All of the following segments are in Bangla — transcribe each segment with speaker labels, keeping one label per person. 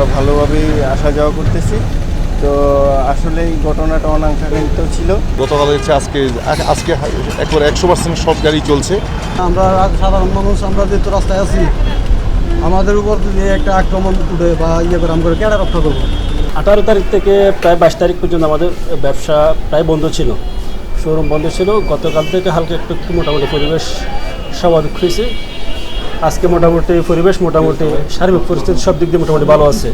Speaker 1: আমরা ভালোভাবেই আসা যাওয়া করতেছি। তো আসলে এই ঘটনাটা অনাকাঙ্ক্ষিত ছিল।
Speaker 2: গতকাল হচ্ছে আজকে আজকে একবার একশো পার্সেন্ট সব গাড়ি চলছে।
Speaker 3: আমরা সাধারণ মানুষ আমরা যেহেতু রাস্তায় আছি আমাদের উপর যদি একটা আক্রমণ উঠে বা ইয়ে করে আমরা কেডা রক্ষা করব?
Speaker 4: আঠারো তারিখ থেকে প্রায় বাইশ তারিখ পর্যন্ত আমাদের ব্যবসা প্রায় বন্ধ ছিল। শোরুম বন্ধ ছিল। গতকাল থেকে হালকা একটু একটু মোটামুটি পরিবেশ স্বাভাবিক হয়েছে। আজকে মোটামুটি পরিবেশ, মোটামুটি সার্বিক পরিস্থিতি সব দিক দিয়ে মোটামুটি ভালো আছে।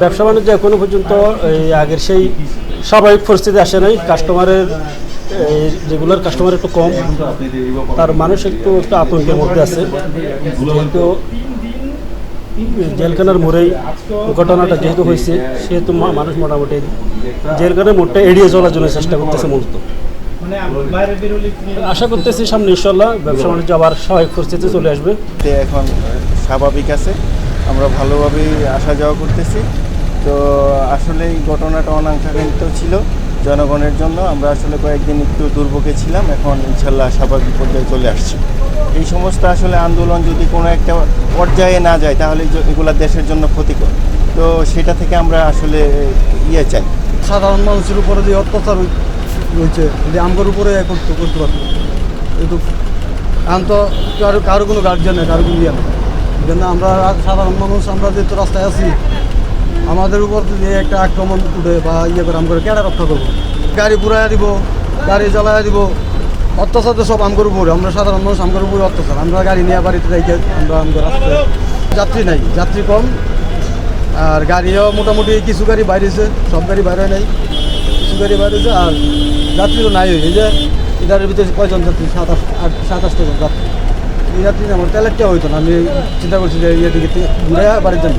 Speaker 4: ব্যবসা বাণিজ্য এখনও পর্যন্ত এই আগের সেই স্বাভাবিক পরিস্থিতি আসে নাই। কাস্টমারের রেগুলার কাস্টমার একটু কম, তার মানুষ একটু একটু আতঙ্কের মধ্যে আছে। যেহেতু জেলখানার মোড়েই ঘটনাটা যেহেতু হয়েছে, সেহেতু মানুষ মোটামুটি জেলখানার মোড়টা এড়িয়ে চলার জন্য চেষ্টা করতেছে মূলত। আশা করতেছি সামনে ইনশাল্লাহ ব্যবসা বাণিজ্য আবার স্বাভাবিক পরিস্থিতি চলে আসবে।
Speaker 1: তে এখন স্বাভাবিক আছে আমরা ভালোভাবেই আসা যাওয়া করতেছি। তো আসলে এই ঘটনাটা অনাকাঙ্ক্ষিত ছিল জনগণের জন্য আমরা আসলে কয়েকদিন একটু দুর্ভোগে ছিলাম এখন ইনশাল্লাহ স্বাভাবিক পর্যায়ে চলে আসছি। এই সমস্ত আসলে আন্দোলন যদি কোনো একটা পর্যায়ে না যায় তাহলে এগুলা দেশের জন্য ক্ষতিকর। তো সেটা থেকে আমরা আসলে ইয়ে চাই।
Speaker 3: সাধারণ মানুষের উপরে যে অত্যাচার হয়েছে যদি আমার উপরে করতে করতে পারতো কিন্তু এখন তো কারও কারও কোনো গার্জিয়ান নেই, কারও কোনো ইয়ে নেই। কিন্তু আমরা সাধারণ মানুষ, আমরা যেহেতু রাস্তায় আছি, আমাদের উপর যদি একটা আক্রমণ উঠে বা ইয়ে করে আমরা কেডা রক্ষা করব? গাড়ি পুরাইয়া দিব, গাড়ি জ্বালাইয়া দিব, অত্যাচার তো সব আমগর উপরে। আমরা সাধারণ মানুষ, আমগর উপরে অত্যাচার। আমরা গাড়ি নিয়ে বাড়িতে রেখে আমরা আমগর রাস্তায় যাত্রী নাই। যাত্রী কম, আর গাড়িও মোটামুটি কিছু গাড়ি বাইরেছে, সব গাড়ি বাইরে নাই, কিছু গাড়ি বাইরেছে, আর যাত্রী তো নাই এই যে এটার ভিতরে কয়জন যাত্রী? সাতাশ আট সাতাশটা জন যাত্রী। এই যাত্রী আমার তেলেরটা হইতো না। আমি চিন্তা করছি যে ইয়ে দিকে ঘুরে বাড়ির জন্য।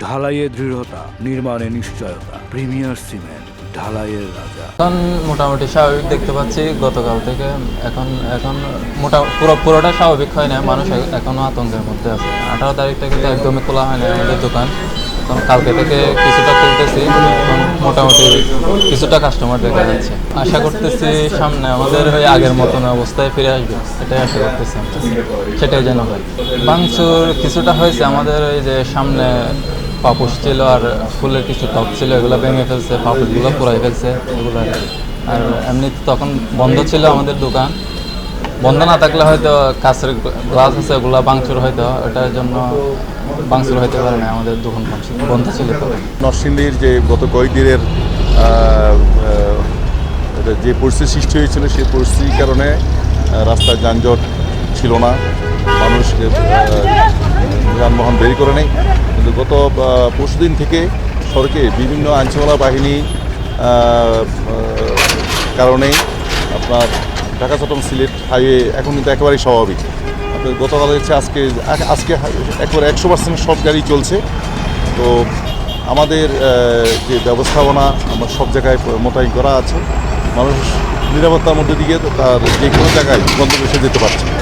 Speaker 5: ঢালাইয়ে দৃঢ়তা নির্মাণে নিশ্চয়তা প্রিমিয়ার সিমেন্ট ঢালাইয়ের রাজা।
Speaker 6: এখন মোটামুটি স্বাভাবিক দেখতে পাচ্ছি গতকাল থেকে এখন এখন মোটা পুরো পুরোটা স্বাভাবিক হয় না মানুষ এ- এখনও আতঙ্কের মধ্যে আছে। আঠারো তারিখ থেকে তো একদমই খোলা হয় না আমাদের দোকান। এখন কালকে থেকে কিছুটা খুলতেছি, এখন মোটামুটি কিছুটা কাস্টমার দেখা যাচ্ছে। আশা করতেছি সামনে আমাদের ওই আগের মতন অবস্থায় ফিরে আসবে, এটাই আশা করতেছি সেটাই যেন হয়। ভাঙচুর কিছুটা হয়েছে, আমাদের ওই যে সামনে পাপুস ছিল আর ফুলের কিছু টপ ছিল, এগুলো ভেঙে ফেলছে, পাপুসগুলো পুরাই ফেলছে, এগুলো। আর এমনি তখন বন্ধ ছিল আমাদের দোকান। বন্ধ না থাকলে হয়তো কাছের গ্লাস আছে, ওগুলো ভাঙচুর হয়তো, ওটার জন্য ভাঙচুর হইতে পারে না, আমাদের দোকান বন্ধ ছিল তখন
Speaker 2: নরসিংদীর যে গত কয়েকদিনের যে পরিস্থিতি সৃষ্টি হয়েছিল সেই পরিস্থিতির কারণে রাস্তায় যানজট ছিল না। মানুষ যানবাহন বের করে নেই। কিন্তু গত পরশু দিন থেকে সড়কে বিভিন্ন আইনশৃঙ্খলা বাহিনী কারণে আপনার ঢাকা চট্টগ্রাম সিলেট হাইওয়ে এখন কিন্তু একেবারেই স্বাভাবিক। গতকাল হচ্ছে আজকে আজকে একবার একশো পার্সেন্ট সব গাড়ি চলছে। তো আমাদের যে ব্যবস্থাপনা, আমার সব জায়গায় মোতায়েন করা আছে। মানুষ নিরাপত্তার মধ্যে দিকে তার যে কোনো জায়গায় গন্তব্যে যেতে পারছে